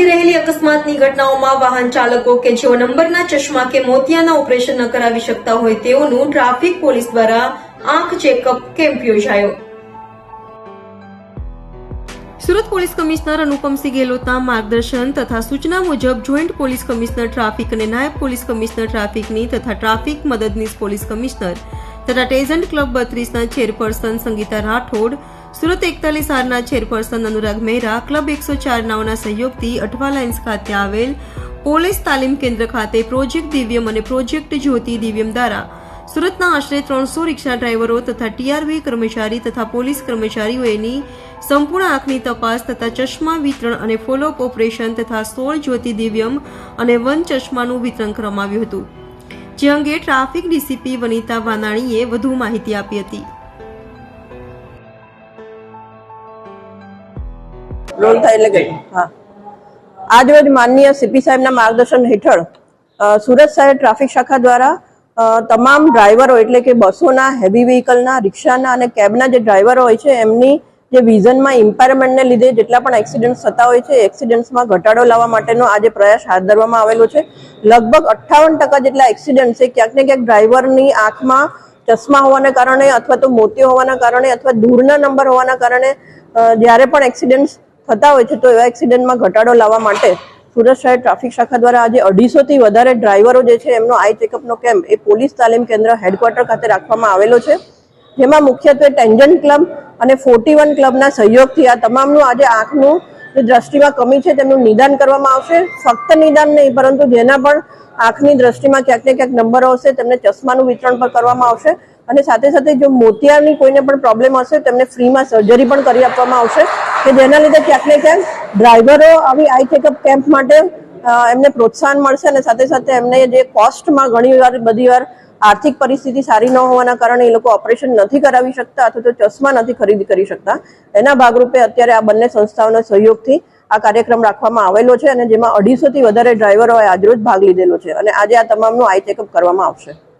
અકસ્માતની ઘટનાઓમાં વાહન ચાલકો કે જેઓ નંબરના ચશ્મા કે મોતિયાના ઓપરેશન ન કરાવી શકતા હોય તેઓનું ટ્રાફિક પોલીસ દ્વારા આંખ ચેકઅપ કેમ્પ યોજાયો. સુરત પોલીસ કમિશનર અનુપમસિંહ ગેહલોતના માર્ગદર્શન તથા સૂચના મુજબ જોઈન્ટ પોલીસ કમિશનર ટ્રાફિક અને નાયબ પોલીસ કમિશનર ટ્રાફિકની તથા ટ્રાફિક મદદનીશ પોલીસ કમિશનર તથા ટેઝન્ટ ક્લબ બત્રીસના ચેરપર્સન સંગીતા રાઠોડ સુરત એકતાલીસ આરના ચેરપર્સન અનુરાગ મહેરા ક્લબ એકસો ચાર નાઓના સહયોગથી અઠવા લાઇન્સ ખાતે આવેલ પોલીસ તાલીમ કેન્દ્ર ખાતે પ્રોજેક્ટ દિવ્યમ અને પ્રોજેક્ટ જ્યોતિ દિવ્યમ દ્વારા સુરતના આશરે ત્રણસો રિક્ષા ડ્રાઈવરો તથા ટીઆરવી કર્મચારી તથા પોલીસ કર્મચારીઓની સંપૂર્ણ આંખની તપાસ તથા ચશ્મા વિતરણ અને ફોલોઅપ ઓપરેશન તથા સોળ જ્યોતિ દિવ્યમ અને વન ચશ્માનું વિતરણ કરવામાં આવ્યું હતું. જે અંગે ટ્રાફિક ડીસીપી વનિતા વાનાણીએ વધુ માહિતી આપી હતી. રોલ થાય એટલે ગઈ. માનનીય સીપી સાહેબના માર્ગદર્શન હેઠળ સુરત શહેર ટ્રાફિક શાખા દ્વારા તમામ ડ્રાઈવરો એટલે કે બસોના, હેવી વ્હીકલના, રિક્ષાના અને કેબના જે ડ્રાઈવરો હોય છે, એમની જે વિઝનમાં ઇમ્પાયરમેન્ટને લીધે જેટલા પણ એક્સિડન્ટ થતા હોય છે એક્સિડન્ટ્સમાં ઘટાડો લાવવા માટેનો આજે પ્રયાસ હાથ ધરવામાં આવેલો છે. લગભગ અઠ્ઠાવન ટકા જેટલા એક્સિડન્ટ છે ક્યાંક ને ક્યાંક ડ્રાઈવરની આંખમાં ચશ્મા હોવાના કારણે અથવા તો મોતિયો હોવાના કારણે અથવા દૂરના નંબર હોવાના કારણે જ્યારે પણ એક્સિડન્ટ થતા હોય છે, તો એવા એક્સિડન્ટમાં ઘટાડો લાવવા માટે સુરત શહેર ટ્રાફિક શાખા દ્વારા આજે અઢીસો થી વધારે ડ્રાઈવરો જે છે, એમનો આઈ ચેકઅપનો કેમ્પ એ પોલીસ તાલીમ કેન્દ્ર હેડક્વાર્ટર ખાતે રાખવામાં આવેલો છે. જેમાં મુખ્યત્વે ટેન્જન્ટ ક્લબ અને ફોર્ટી વન ક્લબના સહયોગથી આ તમામનું આજે આંખનું જે દ્રષ્ટિમાં કમી છે, તેમનું નિદાન કરવામાં આવશે. ફક્ત નિદાન નહીં, પરંતુ જેના પણ આંખની દ્રષ્ટિમાં ક્યાંક ને ક્યાંક નંબરો હશે, તેમને ચશ્માનું વિતરણ પણ કરવામાં આવશે. અને સાથે સાથે જો મોતિયાની કોઈને પણ પ્રોબ્લેમ હશે, તેમને ફ્રીમાં સર્જરી પણ કરી આપવામાં આવશે. કે જેના લીધે ક્યાંક ને ક્યાંક ડ્રાઈવરો આવી આઈ ચેકઅપ કેમ્પ માટે એમને પ્રોત્સાહન મળશે અને સાથે સાથે એમને જે કોસ્ટમાં ઘણી વાર, બધી વાર આર્થિક પરિસ્થિતિ સારી ન હોવાના કારણે એ લોકો ઓપરેશન નથી કરાવી શકતા અથવા તો ચશ્મા નથી ખરીદી કરી શકતા. એના ભાગરૂપે અત્યારે આ બંને સંસ્થાઓના સહયોગથી આ કાર્યક્રમ રાખવામાં આવેલો છે અને જેમાં અઢીસો થી વધારે ડ્રાઈવરોએ આજરોજ ભાગ લીધેલો છે અને આજે આ તમામનું આઈ ચેકઅપ કરવામાં આવશે.